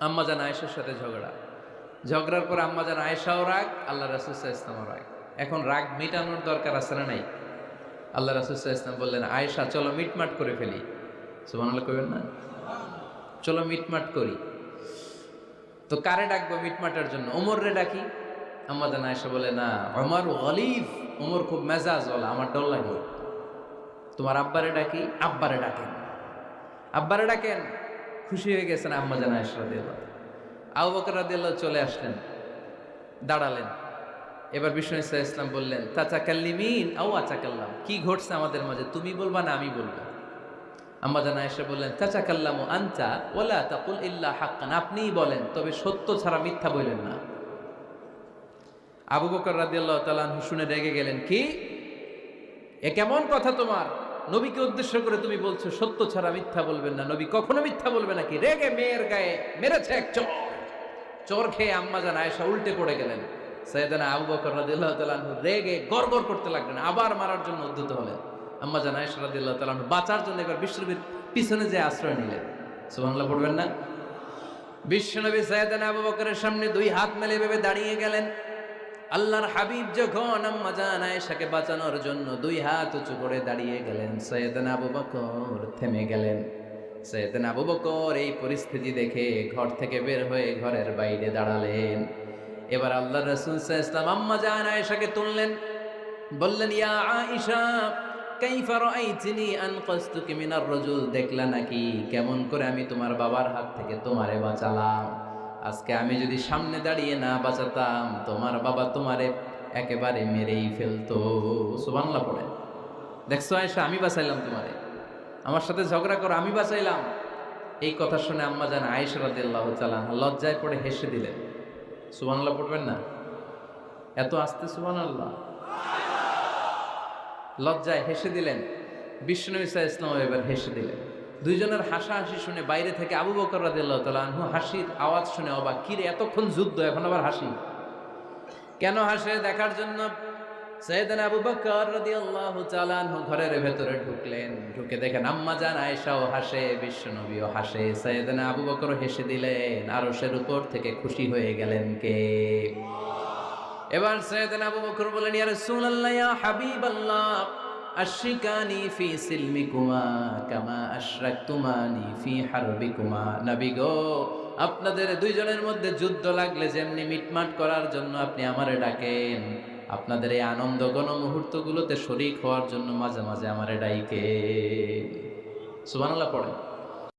আম্মাজান আয়েশার সাথে ঝগড়া। ঝগড়ার পর আম্মা আম্মাজান আয়েশাও রাগ আল্লাহ রাসুসাহ ইসলামও রাগ। এখন রাগ মিটানোর দরকার আছে না নাই? আল্লাহ রাসুসাহ ইসলাম বললেন, আয়েশা, চলো মিটমাট করে ফেলি। সুমান আল্লাহ কবেন না? চলো মিটমাট করি। তো কারে ডাকবো মিটমাটার জন্য? ওমর রে ডাকি আম্মাজান আয়েশা বলে, না, আমার গলিফ ওমর খুব মেজাজ বলা আমার ডর লাগে। তোমার আব্বারে ডাকি, আব্বারে ডাকেন। আব্বারে ডাকেন। খুশি হয়ে গেছেন আম্মা জানা ইসরাদিল্লাহ আবু বকর রাদিয়াল্লাহ চলে আসলেন, দাঁড়ালেন। এবার বিষ্ণু ইসা ইসলাম বললেন চাচা কাল্লিমিন আও আচা কাল্লাম কি ঘটছে আমাদের মাঝে? তুমি বলবা না, আমি বলব। আম্মা জানা এসে বললেন চাচা কাল্লামু আনচা ওলা তাকুল ইল্লা হাক্কান। আপনিই বলেন, তবে সত্য ছাড়া মিথ্যা বললেন না। আবু বকর রাদিয়াল্লাহ তাআলা শুনে রেগে গেলেন, কি? এ কেমন কথা তোমার? নবীকে উদ্দেশ্য করে তুমি বলছো, সত্য ছাড়া মিথ্যা বলবেন না। নবী কখনো মিথ্যা বলবে নাকি রেগে মেয়ের গায়ে মেরেছে এক চোর। চোর খেয়ে আম্মা জান আয়েশা উল্টে পড়ে গেলেন। সৈয়দানা আবু বকর রাদিয়াল্লাহু তাআলা আনহু রেগে গড়গড় করতে লাগলেন, আবার মারার জন্য উদ্যত হলেন। আম্মা জান আয়েশা রাদিয়াল্লাহু তাআলা বাঁচার জন্য এবার বিশ্বনবীর পিছনে যে আশ্রয় নিলেন। সুবহানাল্লাহ, পড়বেন না? বিশ্বনবী সৈয়দানা আবু বকরের সামনে দুই হাত মেলে ভেবে দাঁড়িয়ে গেলেন। আল্লাহর হাবিব যখন আম্মা জান আয়েশাকে বাঁচানোর জন্য দুই হাত উঁচু করে দাঁড়িয়ে গেলেন, সৈয়দনা আবু বকর থেমে গেলেন। সৈয়দনা আবু বকর এই পরিস্থিতি দেখে ঘর থেকে বের হয়ে ঘরের বাইরে দাঁড়ালেন। এবার আল্লাহ রসুল ইসলাম আম্মা জান আয়েশাকে তুললেন, বললেন, ইয়া আয়েশা, কাইফা রাআইতিনি আনকাসতুকি মিনার রাজুল? দেখলা নাকি, কেমন করে আমি তোমার বাবার হাত থেকে তোমারে বাঁচালাম। আজকে আমি যদি সামনে দাঁড়িয়ে না বাঁচাতাম, তোমার বাবা তোমারে একেবারে মেরেই ফেলতো। সুবাংলা পড়ে। দেখছ আয়সা আমি বাঁচাইলাম তোমারে। আমার সাথে ঝগড়া করো, আমি বাঁচাইলাম। এই কথা শুনে আম্মা জান আয়েশা রাদিয়াল্লাহু তাআলা লজ্জায় পড়ে হেসে দিলেন। সুবহানাল্লাহ পড়বেন না? এত আস্তে সুবহানাল্লাহ। লজ্জায় হেসে দিলেন। বিষ্ণু ইসা ইসলাম এবার হেসে দিলেন। দুইজনের হাসাহাসি শুনে বাইরে থেকে আবু বকর রাদিয়াল্লাহু তাআলা আনহু হাসির আওয়াজ শুনে অবাক। কিরে এতক্ষণ যুদ্ধ, এখন আবার হাসি? কেন হাসে? দেখার জন্য সৈয়দান আবু বকর রাদিয়াল্লাহু তাআলা আনহু ঘরের ভেতরে ঢুকলেন। ঢুকে দেখেন আম্মা জান আয়েশাও হাসে, বিশ্বনবীও হাসে। সৈয়দান আবু বকর হেসে দিলেন, আরশের উপর থেকে খুশি হয়ে গেলেন কে? এবার সৈয়দান আবু বকর বলেন ইয়া রাসূলুল্লাহ, ইয়া হাবিবাল্লাহ। আশরিকানি ফি সিলমিকুমা কামা আশরাকতুমানি ফি হারবিকুমা। নবী গো, আপনাদের দুইজনের মধ্যে যুদ্ধ লাগলে যেমনি মিটমাট করার জন্য আপনি আমারে ডাকেন। আপনাদের এই আনন্দ গণ মুহূর্তগুলোতে শরিক হওয়ার জন্য মাঝে মাঝে আমারে ডাইকে সুবহানাল্লাহ পড়ে